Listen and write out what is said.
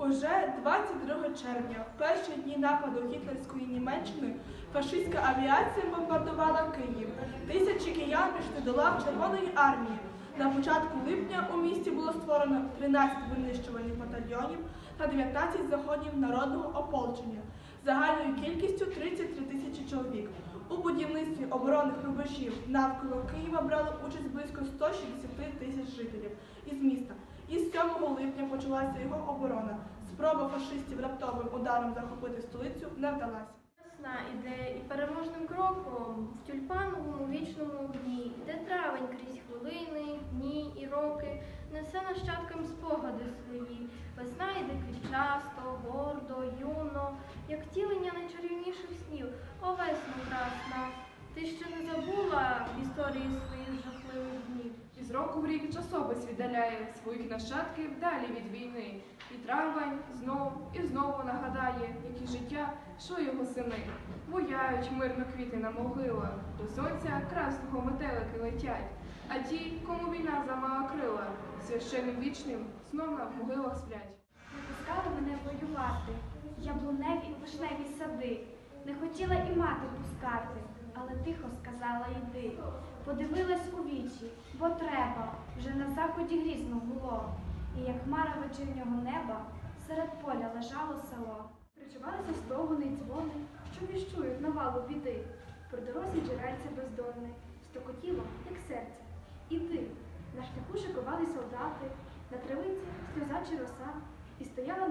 Уже 22 червня, в перші дні нападу гітлерської Німеччини, фашистська авіація бомбардувала Київ. Тисячі киян пішли до лав Червоної армії. На початку липня у місті було створено 13 винищувальних батальйонів та 19 заходів народного ополчення загальною кількістю 33 тисячі чоловік. У будівництві оборонних рубежів навколо Києва брали участь близько 160 тисяч жителів із міста. Із 7 липня почалася його оборона. Спроба фашистів раптовим ударом захопити столицю не вдалася. Весна іде і переможним кроком в тюльпановому вічному огні, іде травень крізь хвилини, дні і роки, несе нащадкам спогади свої. Весна йде квітчасто, гордо, юно, як втілення найчарівніших снів. О, весно красна, ти ще не забула в історії днів. Із року в часопис віддаляє своїх нащадків далі від війни. І травень знов і знову нагадає, як і життя, що його сини. Буяють мирно квіти на могилах, до сонця красного метелики летять. А ті, кому війна замала крила, священним вічним знов на могилах сплять. Не пускали мене воювати, яблуневі вишневі сади. Не хотіла і мати пускати, але тихо сказала йди. Подивилась у вічі, бо вже на заході грізно було. І як хмара вечірнього неба, серед поля лежало село. Причувалися стогони й дзвони, що віщують навалу біди. При дорозі джерельце бездонне, стокотіло, як серце. Іди, на шляху шикували солдати, на травиці сльоза чи роса, і стояла